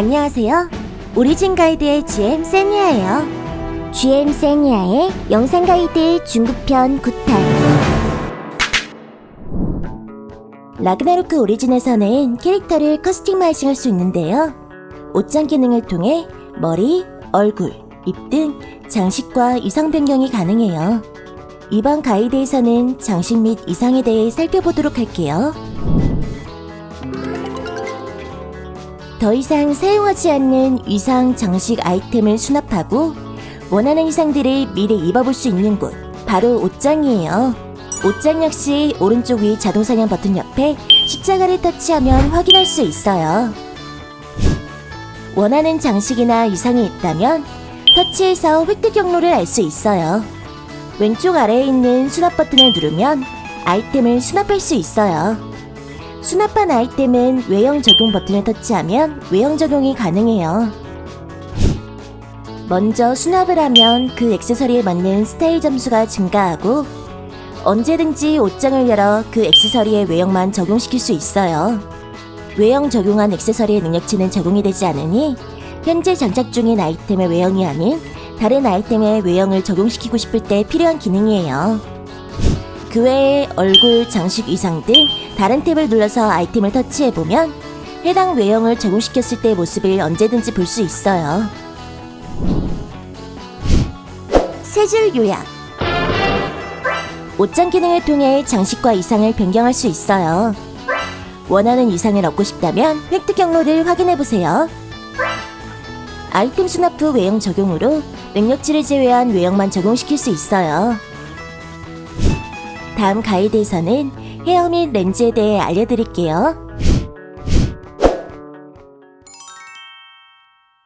안녕하세요. 오리진 가이드의 GM 세니아예요. GM 세니아의 영상 가이드 중국편 9탄. 라그나로크 오리진에서는 캐릭터를 커스터마이징 할 수 있는데요. 옷장 기능을 통해 머리, 얼굴, 입 등 장식과 의상 변경이 가능해요. 이번 가이드에서는 장식 및 의상에 대해 살펴보도록 할게요. 더 이상 사용하지 않는 의상 장식 아이템을 수납하고 원하는 의상들을 미리 입어볼 수 있는 곳 바로 옷장이에요. 옷장 역시 오른쪽 위 자동 사냥 버튼 옆에 십자가를 터치하면 확인할 수 있어요. 원하는 장식이나 의상이 있다면 터치해서 획득 경로를 알 수 있어요. 왼쪽 아래에 있는 수납 버튼을 누르면 아이템을 수납할 수 있어요. 수납한 아이템은 외형 적용 버튼을 터치하면 외형 적용이 가능해요. 먼저 수납을 하면 그 액세서리에 맞는 스타일 점수가 증가하고 언제든지 옷장을 열어 그 액세서리의 외형만 적용시킬 수 있어요. 외형 적용한 액세서리의 능력치는 적용이 되지 않으니 현재 장착 중인 아이템의 외형이 아닌 다른 아이템의 외형을 적용시키고 싶을 때 필요한 기능이에요. 그 외에 얼굴, 장식, 의상 등 다른 탭을 눌러서 아이템을 터치해보면 해당 외형을 적용시켰을 때의 모습을 언제든지 볼 수 있어요. 세 줄 요약 옷장 기능을 통해 장식과 의상을 변경할 수 있어요. 원하는 의상을 얻고 싶다면 획득 경로를 확인해보세요. 아이템 수납 후 외형 적용으로 능력치를 제외한 외형만 적용시킬 수 있어요. 다음 가이드에서는 헤어 및 렌즈에 대해 알려드릴게요.